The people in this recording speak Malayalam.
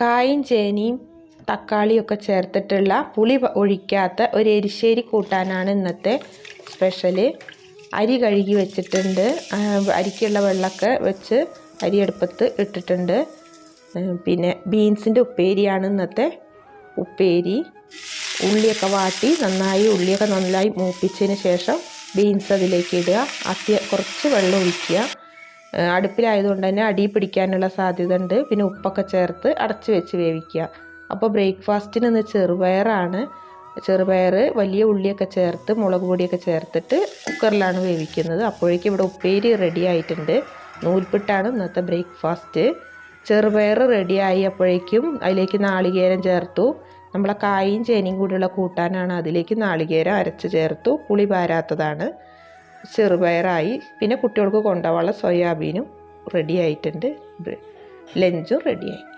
കായും ചേനയും തക്കാളിയൊക്കെ ചേർത്തിട്ടുള്ള പുളി ഒഴിക്കാത്ത ഒരു എരിശ്ശേരി കൂട്ടാനാണ് ഇന്നത്തെ സ്പെഷ്യൽ. അരി കഴുകി വെച്ചിട്ടുണ്ട്. അരിക്കുള്ള വെള്ളമൊക്കെ വെച്ച് അരി അടുപ്പത്ത് ഇട്ടിട്ടുണ്ട്. പിന്നെ ബീൻസിന്റെ ഉപ്പേരിയാണ് ഇന്നത്തെ ഉപ്പേരി. ഉള്ളിയൊക്കെ വാട്ടി നന്നായി ഉള്ളിയൊക്കെ നന്നായി മൂപ്പിച്ചതിന് ശേഷം ബീൻസ് അതിലേക്ക് ഇടുക. അത്യ കുറച്ച് വെള്ളം ഒഴിക്കുക. അടുപ്പിലായതുകൊണ്ട് തന്നെ അടി പിടിക്കാനുള്ള സാധ്യത ഉണ്ട് പിന്നെ ഉപ്പൊക്കെ ചേർത്ത് അടച്ച് വെച്ച് വേവിക്കുക. അപ്പോൾ ബ്രേക്ക്ഫാസ്റ്റിന് ഇന്ന് ചെറുപയറാണ്. ചെറുപയർ വലിയ ഉള്ളിയൊക്കെ ചേർത്ത് മുളക് പൊടിയൊക്കെ ചേർത്തിട്ട് കുക്കറിലാണ് വേവിക്കുന്നത്. അപ്പോഴേക്കും ഇവിടെ ഉപ്പേരി റെഡി ആയിട്ടുണ്ട്. നൂൽപ്പിട്ടാണ് ഇന്നത്തെ ബ്രേക്ക്ഫാസ്റ്റ്. ചെറുപയർ റെഡിയായി അപ്പോഴേക്കും അതിലേക്ക് നാളികേരം ചേർത്തു. നമ്മളെ കായും ചേനയും കൂടിയുള്ള കൂട്ടാനാണ് അതിലേക്ക് നാളികേരം അരച്ച് ചേർത്തു. പുളി പാരാത്തതാണ്. ചെറുപയറായി. പിന്നെ കുട്ടികൾക്ക് കൊണ്ടുപോകാനുള്ള സോയാബീനും റെഡി ആയിട്ടുണ്ട്. ലഞ്ചും റെഡിയായി